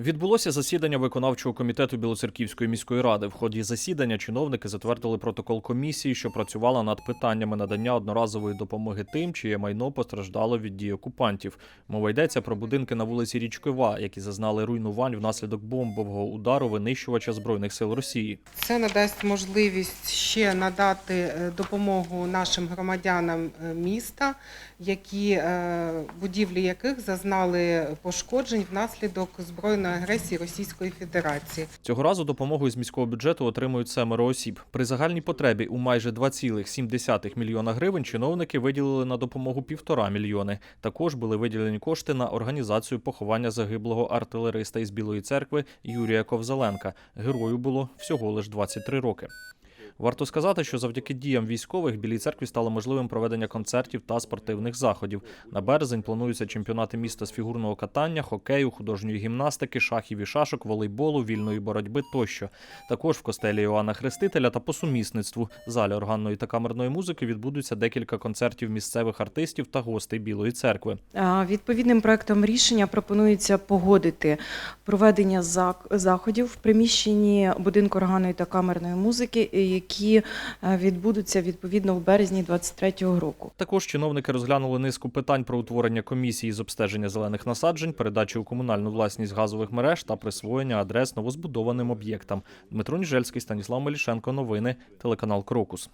Відбулося засідання виконавчого комітету Білоцерківської міської ради. В ході засідання чиновники затвердили протокол комісії, що працювала над питаннями надання одноразової допомоги тим, чиє майно постраждало від дій окупантів. Мова йдеться про будинки на вулиці Річкова, які зазнали руйнувань внаслідок бомбового удару винищувача збройних сил Росії. Це надасть можливість ще надати е, допомогу нашим громадянам е, міста, які е, будівлі яких зазнали пошкоджень внаслідок збройної агресії Російської Федерації. Цього разу допомогу з міського бюджету отримують семеро осіб. При загальній потребі у майже 2,7 мільйона гривень чиновники виділили на допомогу півтора мільйони. Також були виділені кошти на організацію поховання загиблого артилериста із Білої церкви Юрія Ковзаленка. Герою було всього лиш 23 роки. Варто сказати, що завдяки діям військових Білій церкві стало можливим проведення концертів та спортивних заходів. На березень плануються чемпіонати міста з фігурного катання, хокею, художньої гімнастики, шахів і шашок, волейболу, вільної боротьби тощо. Також в костелі Іоанна Хрестителя та по сумісництву залі органної та камерної музики відбудуться декілька концертів місцевих артистів та гостей Білої церкви. Відповідним проектом рішення пропонується погодити проведення заходів в приміщенні будинку органної та камерної музики, які е, відбудуться відповідно в березні 2023 року. Також чиновники розглянули низку питань про утворення комісії з обстеження зелених насаджень, передачі у комунальну власність газових мереж та присвоєння адрес новозбудованим об'єктам. Дмитро Ніжельський, Станіслав Мелішенко. Новини, телеканал Крокус.